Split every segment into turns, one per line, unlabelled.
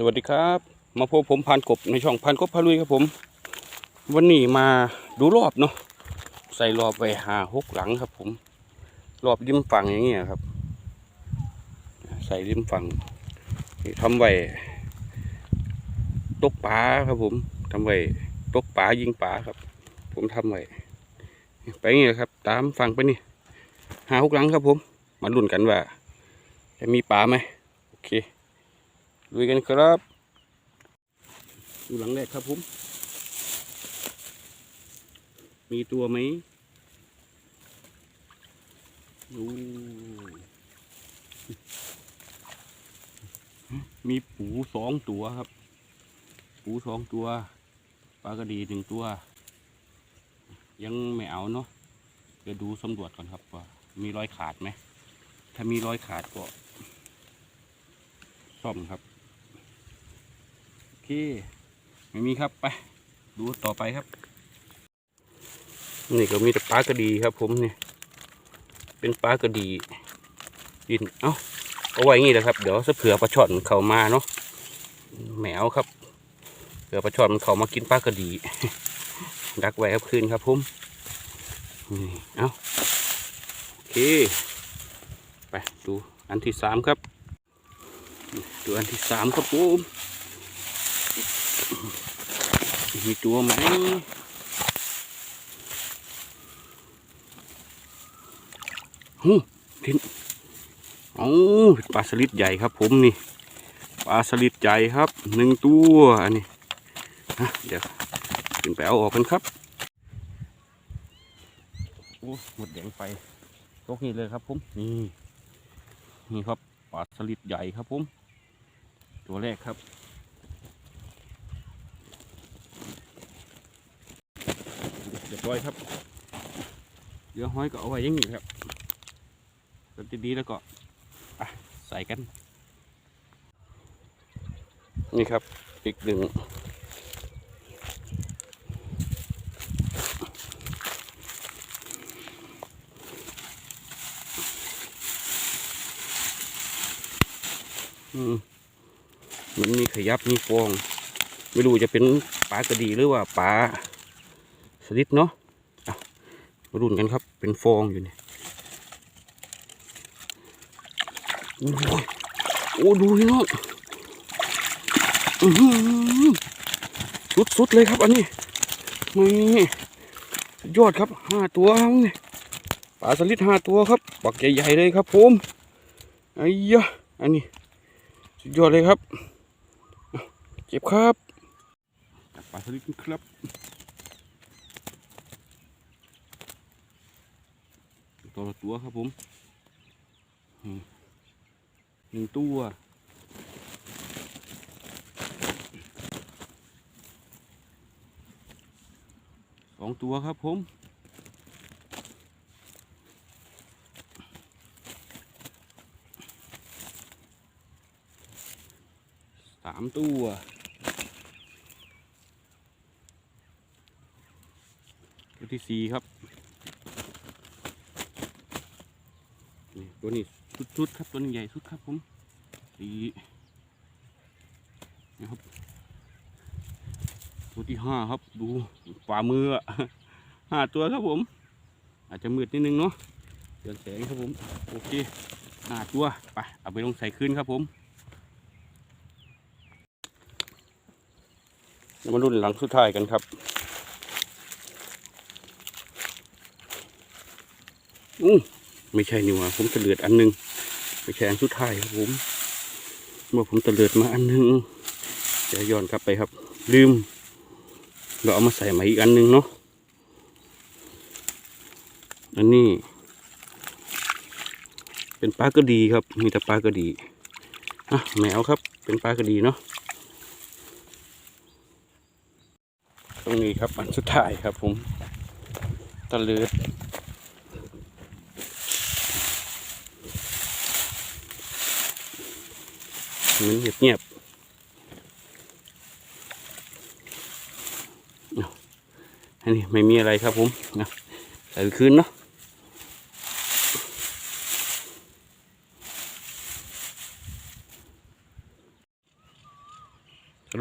สวัสดีครับ มาพบผมพานกบในช่องพานกบพาลุยครับผม วันนี้มาดูรอบเนาะใส่รอบไว้หาหกหลังครับ ผม รอบริมฝั่งอย่างเงี้ยครับ ใส่ริมฝั่งนี่ทำไว้ตกปลาครับ ผมทำไว้ตกปลายิงปลาครับ ผมทำไว้ไปอย่างเงี้ยครับ ตามฝั่งไปนี่หาหกหลังครับ ผม มาลุ้นกันว่า จะมีปลาไหมโอเค ลุยกันครับ ดูหลังแรกครับผม มีตัวไหมดูมีปูสองตัวครับ ปูสองตัว ปลากระดีหนึ่งตัว ยังไม่เอาเนาะเดี๋ยวดูสำรวจก่อนครับว่ามีรอยขาดไหม ถ้ามีรอยขาดก็ซ่อมครับ เคไม่มีครับไปดูต่อไปครับ นี่ก็มีแต่ปลากระดีครับ ผมเนี่ยเป็นปลากระดีดินเอ้าเอาไว้งี้นะครับ เดี๋ยวจะเผื่อปลาช่อนเข้ามาเนาะแมวครับเผื่อปลาช่อนมันเข้ามากินปลากระดี ดักไว้ครับคืนครับผมนี่เอ้าโอเคไปดูอันที่สามครับดูอันที่สามครับผม มีตัวไหมหูทิ้นเอาปลาสลิดใหญ่ครับ ผมนี่ ปลาสลิดใหญ่ครับหนึ่งตัวอันนี้ฮะเดี๋ยวขึ้นไปเอาออกกันครับโอ้หมดแดงไฟตกนี่เลยครับ ผม นี่ นี่ครับปลาสลิดใหญ่ครับผม ตัวแรกครับ เรียบร้อยครับเดี๋ยวห้อยก็เอาไว้อยังนี้ครับตัดดีๆแล้วก็อะใส่กัน นี่ครับอีกหนึ่งอืมมันมีขยับมีฟอง ไม่รู้จะเป็นปลากระดีหรือว่าปลา สลิดเนาะมาดุนกันครับ เป็นฟองอยู่เนี่ยโอ้ยโอ้ดูพี่น้องอื้อหือสุดๆเลยครับ อันนี้นี่ยอดครับห้าตัวครับนี่ปลาสลิดห้าตัวครับปักใหญ่ๆเลยครับผมไอ้ยะอันนี้สุดยอดเลยครับ เก็บครับปลาสลิดครับ ตัวตัวครับผมอืมหนึ่งตัวสองตัวครับผมสามตัวตัวที่สี่ครับ ตัวนี้สุดๆครับตัวนี้ใหญ่สุดครับผมสีนะครับตัวที่ห้าครับ ดูฝ่ามือห้าตัวครับผม อาจจะมืดนิดนึงเนาะเดือนแสงครับผมโอเคห้าตัวไปเอาไปลงใส่คืนครับผมมารุ่นหลังสุดท้ายกันครับอู้ ไม่ใช่นี่ว่าผมตะเลือดอันหนึงไม่ใช่อันสุดท้ายครับผมเมื่อผมตะเลือดมาอันหนึงเดี๋ยวย้อนกลับไปครับ ลืมเราเอามาใส่ใหม่อีกอันหนึงเนาะอันนี้ เป็นปลากระดีครับ มีแต่ปลากระดีอะแมวครับ เป็นปลากระดีเนาะตรงนี้ครับอันสุดท้ายครับผมตะเลือด มันเงียบเงียบอันนี้ไม่มีอะไรครับผมนะใส่คืนเนาะ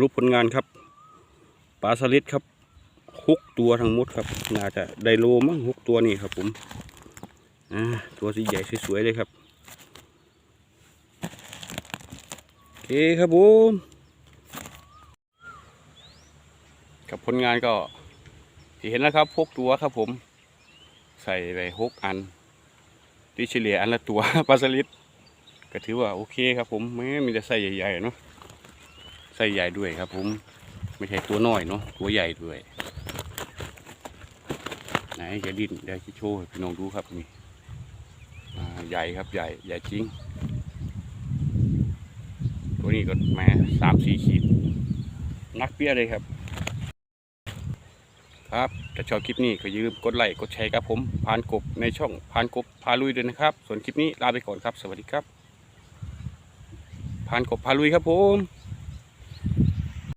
รุปผลงานครับปลาสลิดครับหกตัวทั้งหมดครับ น่าจะไดโลมั้งหกตัวนี่ครับผม อ่า ตัวสีใหญ่สวยๆเลยครับโอ เคครับผมกับผลงานก็ที่เห็นแล้วครับหกตัวครับผม ใส่ไปหกอันที่เฉลี่ยอันละตัวปลาสลิดก็ถือว่าโอเคครับผมไม่มีแต่ใส่ใหญ่ๆเนาะใส่ใหญ่ด้วยครับผม ไม่ใช่ตัวน้อยเนาะตัวใหญ่ด้วยไหนจะดิ้นเดี๋ยวจะโชว์ให้พี่น้องดูครับนี่ใหญ่ครับใหญ่ใหญ่จริง ตัวนี้ก็แม้สามสี่ขีด นักเปี้ยเลยครับ ครับถ้าชอบคลิปนี้ก็อย่าลืมกดไลค์กดแชร์ครับผมพานกบในช่องพานกบพาลุยด้วยนะครับ ส่วนคลิปนี้ลาไปก่อนครับ สวัสดีครับพานกบพาลุยครับผม